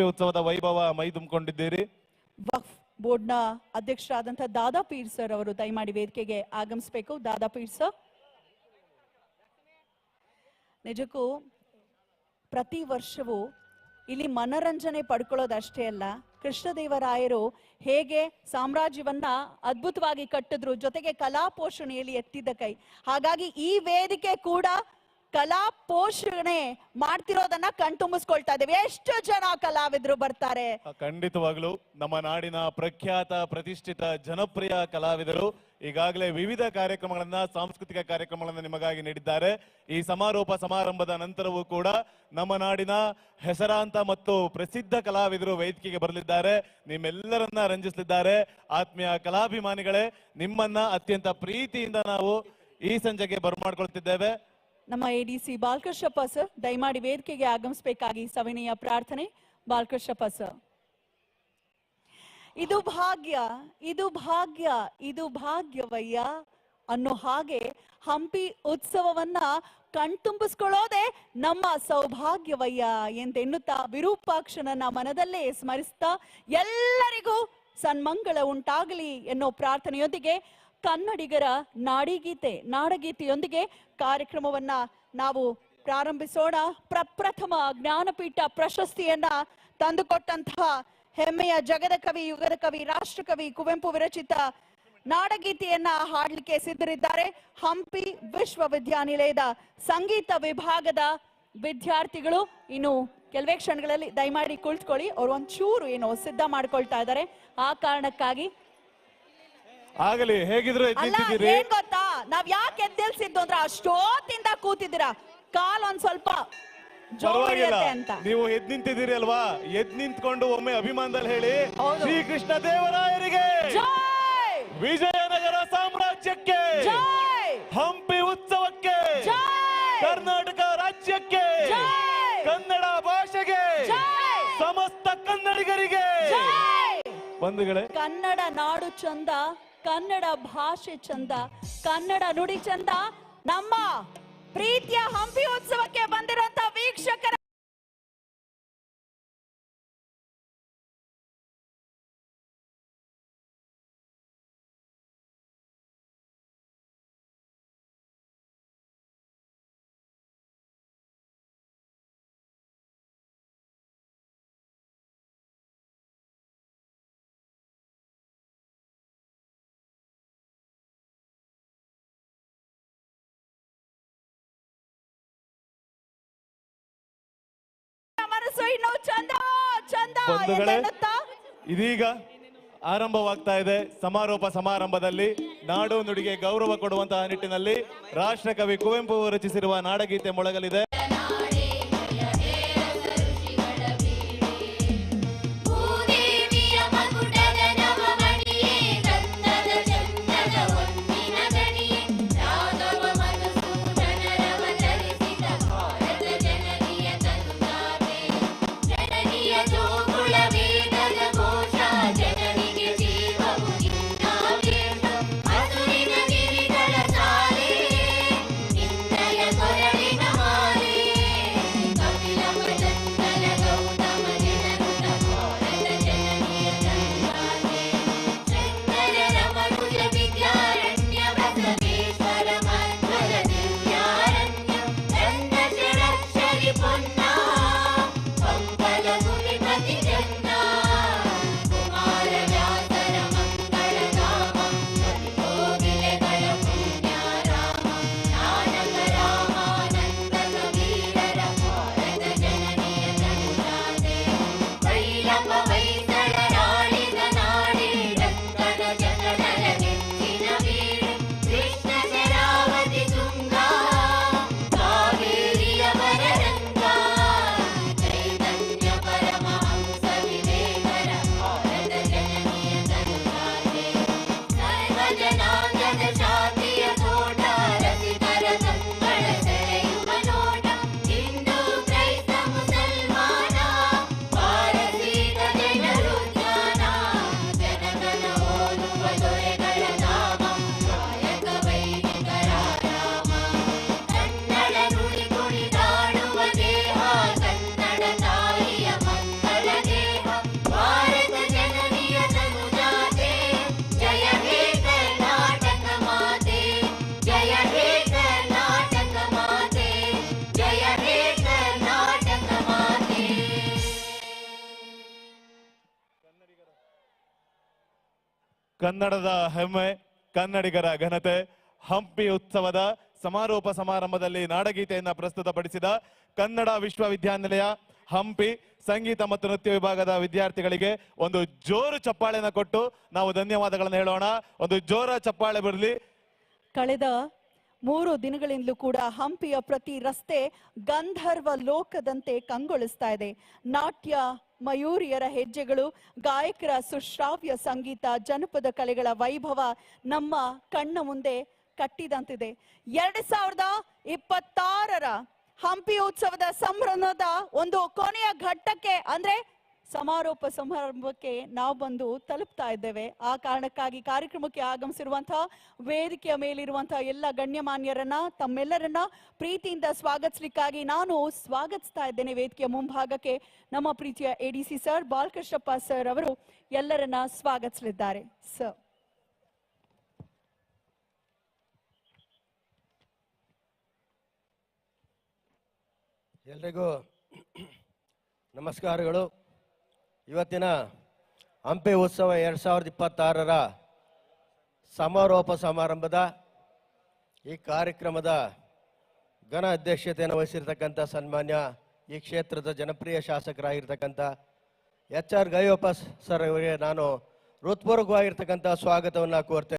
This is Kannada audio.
ಉತ್ಸವದ ವೈಭವ ಮೈ ತುಂಬಿಕೊಂಡಿದ್ದೀರಿ ವಕ್ಫ್ ಬೋರ್ಡ್ನ ಅಧ್ಯಕ್ಷರಾದಂತಹ ದಾದಾ ಪೀರ್ ಸರ್ ಅವರು ದಯಮಾಡಿ ವೇದಿಕೆಗೆ ಆಗಮಿಸಬೇಕು. ದಾದಾ ಪೀರ್ ಸರ್. ನಿಜಕ್ಕೂ ಪ್ರತಿ ವರ್ಷವೂ ಇಲ್ಲಿ ಮನರಂಜನೆ ಪಡ್ಕೊಳ್ಳೋದಷ್ಟೇ ಅಲ್ಲ ಕೃಷ್ಣದೇವರಾಯರು ಹೇಗೆ ಸಾಮ್ರಾಜ್ಯವನ್ನ ಅದ್ಭುತವಾಗಿ ಕಟ್ಟಿದ್ರು, ಜೊತೆಗೆ ಕಲಾ ಪೋಷಣೆಯಲ್ಲಿ ಎತ್ತಿದ ಕೈ. ಹಾಗಾಗಿ ಈ ವೇದಿಕೆ ಕೂಡ ಕಲಾ ಪೋಷಣೆ ಮಾಡ್ತಿರೋದನ್ನ ಕಣ್ತುಂಬಿಸ್ಕೊಳ್ತಾ ಇದ್ದೇವೆ. ಎಷ್ಟು ಜನ ಕಲಾವಿದರು ಬರ್ತಾರೆ? ಖಂಡಿತವಾಗ್ಲು ನಮ್ಮ ನಾಡಿನ ಪ್ರಖ್ಯಾತ, ಪ್ರತಿಷ್ಠಿತ, ಜನಪ್ರಿಯ ಕಲಾವಿದರು ಈಗಾಗಲೇ ವಿವಿಧ ಕಾರ್ಯಕ್ರಮಗಳನ್ನ, ಸಾಂಸ್ಕೃತಿಕ ಕಾರ್ಯಕ್ರಮಗಳನ್ನ ನಿಮಗಾಗಿ ನೀಡಿದ್ದಾರೆ. ಈ ಸಮಾರೋಪ ಸಮಾರಂಭದ ನಂತರವೂ ಕೂಡ ನಮ್ಮ ನಾಡಿನ ಹೆಸರಾಂತ ಮತ್ತು ಪ್ರಸಿದ್ಧ ಕಲಾವಿದರು ವೇದಿಕೆಗೆ ಬರಲಿದ್ದಾರೆ. ನಿಮ್ಮೆಲ್ಲರನ್ನ ರಂಜಿಸಲಿದ್ದಾರೆ. ಆತ್ಮೀಯ ಕಲಾಭಿಮಾನಿಗಳೇ, ನಿಮ್ಮನ್ನ ಅತ್ಯಂತ ಪ್ರೀತಿಯಿಂದ ನಾವು ಈ ಸಂಜೆಗೆ ಬರ್ಮಾಡ್ಕೊಳ್ತಿದ್ದೇವೆ. ನಮ್ಮ A D C Balakrishnappa sir ದಯಮಾಡಿ ವೇದಿಕೆಗೆ ಆಗಮಿಸಬೇಕಾಗಿ ಸವಿನಯ ಪ್ರಾರ್ಥನೆ. ಬಾಲಕೃಷ್ಣಪ್ಪ ಸರ್ ಇದು ಭಾಗ್ಯ ಇದು ಭಾಗ್ಯ, ಇದು ಭಾಗ್ಯವಯ್ಯ ಅನ್ನೋ ಹಾಗೆ ಹಂಪಿ ಉತ್ಸವವನ್ನ ಕಣ್ತುಂಬಿಸ್ಕೊಳ್ಳೋದೆ ನಮ್ಮ ಸೌಭಾಗ್ಯವಯ್ಯ ಎಂದೆನ್ನುತ್ತಾ ವಿರೂಪಾಕ್ಷನನ್ನ ಮನದಲ್ಲೇ ಸ್ಮರಿಸ್ತಾ ಎಲ್ಲರಿಗೂ ಸನ್ಮಂಗಳ ಉಂಟಾಗಲಿ ಎನ್ನೋ ಪ್ರಾರ್ಥನೆಯೊಂದಿಗೆ ಕನ್ನಡಿಗರ ನಾಡಿಗೀತೆ, ನಾಡಗೀತೆಯೊಂದಿಗೆ ಕಾರ್ಯಕ್ರಮವನ್ನ ನಾವು ಪ್ರಾರಂಭಿಸೋಣ. ಪ್ರಪ್ರಥಮ ಜ್ಞಾನಪೀಠ ಪ್ರಶಸ್ತಿಯನ್ನ ತಂದುಕೊಟ್ಟಂತಹ ಹೆಮ್ಮೆಯ ಜಗದ ಕವಿ, ಯುಗದ ಕವಿ ರಾಷ್ಟ್ರಕವಿ ಕುವೆಂಪು ವಿರಚಿತ ನಾಡಗೀತೆಯನ್ನ ಹಾಡ್ಲಿಕ್ಕೆ ಸಿದ್ಧರಿದ್ದಾರೆ. ಹಂಪಿ ವಿಶ್ವವಿದ್ಯಾನಿಲಯದ ಸಂಗೀತ ವಿಭಾಗದ ವಿದ್ಯಾರ್ಥಿಗಳು. ಇನ್ನು ಕೆಲವೇ ಕ್ಷಣಗಳಲ್ಲಿ ದಯಮಾಡಿ ಕುಳಿತುಕೊಳ್ಳಿ. ಅವ್ರು ಒಂಚೂರು ಏನೋ ಸಿದ್ಧ ಮಾಡ್ಕೊಳ್ತಾ ಇದ್ದಾರೆ. ಆ ಕಾರಣಕ್ಕಾಗಿ ಆಗಲಿ ಹೇಗಿದ್ರು ಎದ್ದು ಅಲ್ಲ ನಿಂತಿದ್ದೀರಿ? ಏನ್ ಗೊತ್ತಾ? ನಾವ್ ಯಾಕೆ ಎದ್ದೇಳ್ಸಿದ್ದು ಅಂದ್ರೆ ಅಷ್ಟೋತ್ತಿಂದ ಕೂತಿದ್ದೀರಾ. ಕಾಲ್ ಒಂದ್ ಸ್ವಲ್ಪ ಜೋರಾಗಿಲ್ಲ ಪರವಾಗಿಲ್ಲ. ಹಿಡಿಯತ್ತೆ ಅಂತ. ನೀವು ಎದ್ ನಿಂತಿದ್ದೀರಿ ಅಲ್ವಾ? ಎದ್ ನಿಂತ್ಕೊಂಡು ಒಮ್ಮೆ ಅಭಿಮಾನದಲ್ಲಿ ಹೇಳಿ. ಶ್ರೀ ಶ್ರೀಕೃಷ್ಣ ದೇವರಾಯರಿಗೆ ಜೈ ವಿಜಯನಗರ ಸಾಮ್ರಾಜ್ಯಕ್ಕೆ ಜೈ ಹಂಪಿ ಉತ್ಸವಕ್ಕೆ ಜೈ ಕರ್ನಾಟಕ ರಾಜ್ಯಕ್ಕೆ ಜೈ! ಕನ್ನಡ ಭಾಷೆಗೆ ಜೈ! ಸಮಸ್ತ ಕನ್ನಡಿಗರಿಗೆ ಜೈ! ಬಂಧುಗಳೇ. ಕನ್ನಡ ನಾಡು ಚಂದ. ಕನ್ನಡ ಭಾಷೆ ಚಂದ ಕನ್ನಡ ನುಡಿ ಚಂದ. ನಮ್ಮ ಪ್ರೀತಿಯ ಹಂಪಿ ಉತ್ಸವಕ್ಕೆ ಬಂದಿರುವಂತ ವೀಕ್ಷಕರ ಮನಸ್ಸು ಇನ್ನು ಚಂದ ಚಂದ ಬಂಧುಗಳೇ ಇದೀಗ ಆರಂಭವಾಗ್ತಾ ಇದೆ ಸಮಾರೋಪ ಸಮಾರಂಭದಲ್ಲಿ ನಾಡು ನುಡಿಗೆ ಗೌರವ ಕೊಡುವಂತಹ ನಿಟ್ಟಿನಲ್ಲಿ ರಾಷ್ಟ್ರಕವಿ ಕುವೆಂಪು ರಚಿಸಿರುವ ನಾಡಗೀತೆ ಮೊಳಗಲಿದೆ. ಕನ್ನಡದ ಹೆಮ್ಮೆ, ಕನ್ನಡಿಗರ ಘನತೆ, ಹಂಪಿ ಉತ್ಸವದ ಸಮಾರೋಪ ಸಮಾರಂಭದಲ್ಲಿ ನಾಡಗೀತೆಯನ್ನು ಪ್ರಸ್ತುತಪಡಿಸಿದ ಕನ್ನಡ ವಿಶ್ವವಿದ್ಯಾನಿಲಯ, ಹಂಪಿ ಸಂಗೀತ ಮತ್ತು ನೃತ್ಯ ವಿಭಾಗದ ವಿದ್ಯಾರ್ಥಿಗಳಿಗೆ ಒಂದು ಜೋರು ಚಪ್ಪಾಳೆನ ಕೊಟ್ಟು ನಾವು ಧನ್ಯವಾದಗಳನ್ನು ಹೇಳೋಣ. ಒಂದು ಜೋರ ಚಪ್ಪಾಳೆ ಬರಲಿ ಕಳೆದ ಮೂರು ದಿನಗಳಿಂದಲೂ ಕೂಡ ಹಂಪಿಯ ಪ್ರತಿ ರಸ್ತೆ ಗಂಧರ್ವ ಲೋಕದಂತೆ ಕಂಗೊಳಿಸ್ತಾ ಇದೆ. ನಾಟ್ಯ ಮಯೂರಿಯರ ಹೆಜ್ಜೆಗಳು, ಗಾಯಕರ ಸುಶ್ರಾವ್ಯ ಸಂಗೀತ, ಜನಪದ ಕಲೆಗಳ ವೈಭವ ನಮ್ಮ ಕಣ್ಣ ಮುಂದೆ ಕಟ್ಟಿದಂತಿದೆ. ಎರಡ್ ಸಾವಿರದ ಇಪ್ಪತ್ತಾರರ ಹಂಪಿ ಉತ್ಸವದ ಸಂಭ್ರಮದ ಒಂದು ಕೊನೆಯ ಘಟ್ಟಕ್ಕೆ ಅಂದ್ರೆ ಸಮಾರೋಪ ಸಮಾರಂಭಕ್ಕೆ ನಾವು ಬಂದು ತಲುಪ್ತಾ ಇದ್ದೇವೆ. ಆ ಕಾರಣಕ್ಕಾಗಿ ಕಾರ್ಯಕ್ರಮಕ್ಕೆ ಆಗಮಿಸಿರುವಂತಹ, ವೇದಿಕೆಯ ಮೇಲಿರುವಂತಹ ಎಲ್ಲ ಗಣ್ಯಮಾನ್ಯರನ್ನ, ತಮ್ಮೆಲ್ಲರನ್ನ ಪ್ರೀತಿಯಿಂದ ಸ್ವಾಗತಿಸಲಿಕ್ಕಾಗಿ ನಾನು ಸ್ವಾಗತಿಸ್ತಾ ಇದ್ದೇನೆ ವೇದಿಕೆಯ ಮುಂಭಾಗಕ್ಕೆ. ನಮ್ಮ ಪ್ರೀತಿಯ ಎಡಿಸಿ ಸರ್ ಬಾಲಕೃಷ್ಣಪ್ಪ ಸರ್ ಅವರು ಎಲ್ಲರನ್ನ ಸ್ವಾಗತಿಸಲಿದ್ದಾರೆ. ಸರ್ ಎಲ್ರಿಗೂ ನಮಸ್ಕಾರಗಳು. ಇವತ್ತಿನ ಹಂಪಿ ಉತ್ಸವ ಎರಡು ಸಾವಿರದ ಇಪ್ಪತ್ತಾರರ ಸಮಾರೋಪ ಸಮಾರಂಭದ ಈ ಕಾರ್ಯಕ್ರಮದ ಘನ ಅಧ್ಯಕ್ಷತೆಯನ್ನು ವಹಿಸಿರ್ತಕ್ಕಂಥ ಸನ್ಮಾನ್ಯ ಈ ಕ್ಷೇತ್ರದ ಜನಪ್ರಿಯ ಶಾಸಕರಾಗಿರ್ತಕ್ಕಂಥ ಎಚ್ ಆರ್ ಗೈಯಪ್ಪ ಸರ್ ಅವರಿಗೆ ನಾನು ಹೃತ್ಪೂರ್ವಕವಾಗಿರ್ತಕ್ಕಂಥ ಸ್ವಾಗತವನ್ನು ಕೋರ್ತೇನೆ